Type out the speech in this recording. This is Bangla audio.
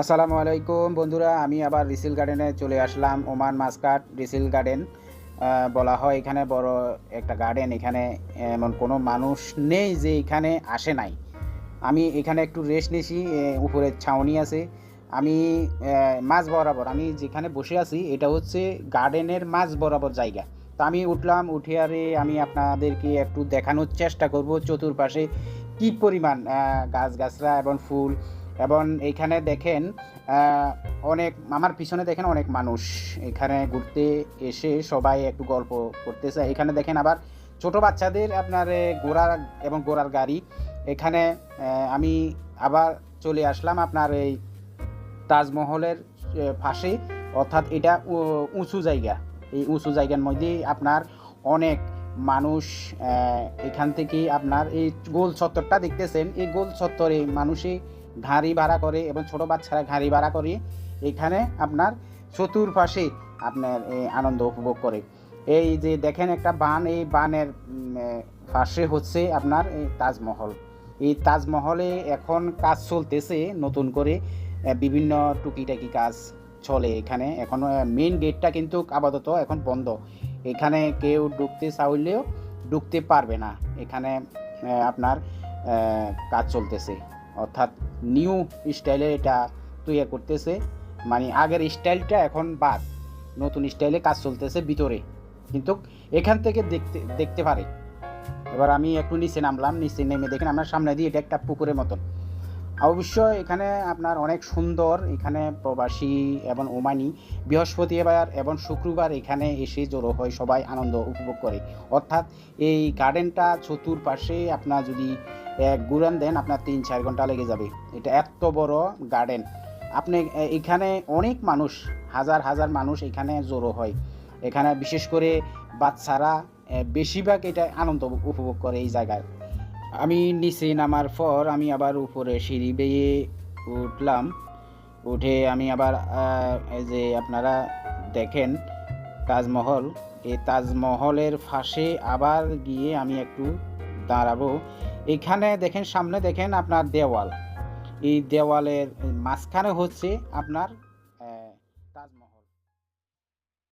আসসালামু আলাইকুম বন্ধুরা, আমি আবার রিসিল গার্ডেনে চলে আসলাম, ওমান মাসকাট রিসিল গার্ডেন। বলা হয় এখানে বড় একটা গার্ডেন, এখানে এমন কোনো মানুষ নেই যে এখানে আসে নাই। আমি এখানে একটু রেস্ট নিয়েছি উপরে ছাউনি আছে। আমি মাঝ বরাবর, আমি যেখানে বসে আছি, এটা হচ্ছে গার্ডেনের মাঝ বরাবর জায়গা। তো আমি উঠলাম, উঠে আরে আমি আপনাদেরকে একটু দেখানোর চেষ্টা করব, চতুর্পাশে কি পরিমাণ গাছগাছরা এবং ফুল। এবং এইখানে দেখেন অনেক, আমার পিছনে দেখেন অনেক মানুষ। এখানে ঘুরতে এসে সবাই একটু গল্প করতেছে। এখানে দেখেন আবার ছোট বাচ্চাদের আপনার ঘোড়ার এবং ঘোড়ার গাড়ি। এখানে আমি আবার চলে আসলাম আপনার এই তাজমহলের পাশে। অর্থাৎ এটা উঁচু জায়গা। এই উঁচু জায়গার মধ্যে আপনার অনেক মানুষ এখান থেকে আপনার এই গোল চত্বরটা দেখতেছেন। এই গোল চত্বরে মানুষে গাড়ি ভাড়া করে এবং ছোট বাচ্চারা গাড়ি ভাড়া করে এখানে আপনার চতুর্পাশে আপনার আনন্দ উপভোগ করে। এই যে দেখেন একটা বান, এই বানের পাশে হচ্ছে আপনার এই তাজমহল। এই তাজমহলে এখন কাজ চলতেছে নতুন করে বিভিন্ন টুকিটাকি কাজ চলে এখানে। এখন মেইন গেটটা কিন্তু আপাতত এখন বন্ধ। এখানে কেউ ঢুকতে চাইলেও ঢুকতে পারবে না। এখানে আপনার কাজ চলতেছে। অর্থাৎ নিউ স্টাইলে এটা তৈরি করতেছে। মানে আগের স্টাইলটা এখন বাদ। নতুন স্টাইলে কাজ চলতেছে ভিতরে। কিন্তু এখান থেকে দেখতে দেখতে পারে। এবার আমি একটু নিচে নামলাম, নিচে নেমে দেখেন আমার সামনে দিয়ে এটা একটা পুকুরের মতন। অবশ্য এখানে আপনার অনেক সুন্দর এখানে প্রবাসী এবং ওমানি বৃহস্পতিবার এবং শুক্রবার এখানে এসে জড়ো হয়, সবাই আনন্দ উপভোগ করে। অর্থাৎ এই গার্ডেনটা চতুর্পাশে আপনার যদি ঘুরান দেন আপনার তিন চার ঘণ্টা লেগে যাবে। এটা এত বড় গার্ডেন আপনি এখানে অনেক মানুষ, হাজার হাজার মানুষ এখানে জড়ো হয়। এখানে বিশেষ করে বাচ্চারা বেশিরভাগ এটা আনন্দ উপভোগ করে এই জায়গায়। আমি নিচে নামার পর আমি আবার উপরে সিঁড়ি বেয়ে উঠলাম। উঠে আমি আবার যে আপনারা দেখেন তাজমহল, এই তাজমহলের ফাঁসে আবার গিয়ে আমি একটু দাঁড়াবো। এখানে দেখেন, সামনে দেখেন আপনার দেওয়াল। এই দেওয়ালের মাঝখানে হচ্ছে আপনার